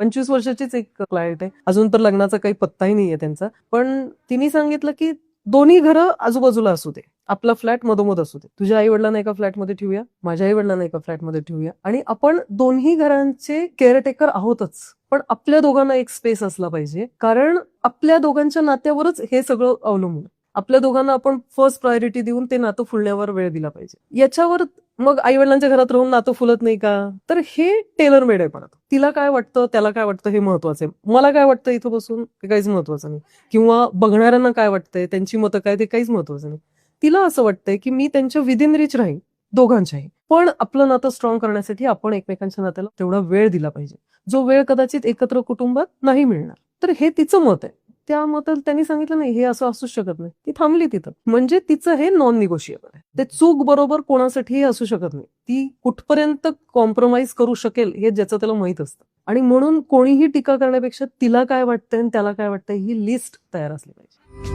पंचवीस वर्षाचीच एक क्लायंट आहे. अजून तर लग्नाचा काही पत्ताही नाहीये त्यांचा. पण तिने सांगितलं की दोन्ही घरं आजूबाजूला असू दे. आपला फ्लॅट मधोमध असू दे. तुझ्या आई वडिलांना एका फ्लॅटमध्ये ठेवूया माझ्या आई वडिलांना एका फ्लॅटमध्ये ठेवूया आणि आपण दोन्ही घरांचे केअरटेकर आहोतच. पण आपल्या दोघांना एक स्पेस असला पाहिजे. कारण आपल्या दोघांच्या नात्यावरच हे सगळं अवलंबून आपल्या दोघांना आपण फर्स्ट प्रायोरिटी देऊन ते नातं फुलण्यावर वेळ दिला पाहिजे. याच्यावर मग आई वडिलांच्या घरात राहून नातं फुलत नाही का? तर हे टेलर मेड आहे परत. तिला काय वाटतं त्याला काय वाटतं हे महत्वाचं आहे. मला काय वाटतं इथं बसून ते काहीच महत्वाचं नाही. किंवा बघणाऱ्यांना काय वाटतंय त्यांची मतं काय ते काहीच महत्वाचं नाही. तिला असं वाटतंय की मी त्यांच्या विदिन रीच राहीन दोघांच्याही. पण आपलं नातं स्ट्रॉंग करण्यासाठी आपण एकमेकांच्या नात्याला तेवढा वेळ दिला पाहिजे. जो वेळ कदाचित एकत्र कुटुंबात नाही मिळणार. तर हे तिचं मत आहे. त्या मतात त्यांनी सांगितलं नाही हे असं असू शकत नाही. ती थांबली तिथं. म्हणजे तिचं हे नॉन निगोशिएबल आहे. ते चूक बरोबर कोणासाठीही असू शकत नाही. ती कुठपर्यंत कॉम्प्रोमाइज करू शकेल हे ज्याचं त्याला माहीत असतं. आणि म्हणून कोणीही टीका करण्यापेक्षा तिला काय वाटतंय आणि त्याला काय वाटतंय ही लिस्ट तयार असली पाहिजे.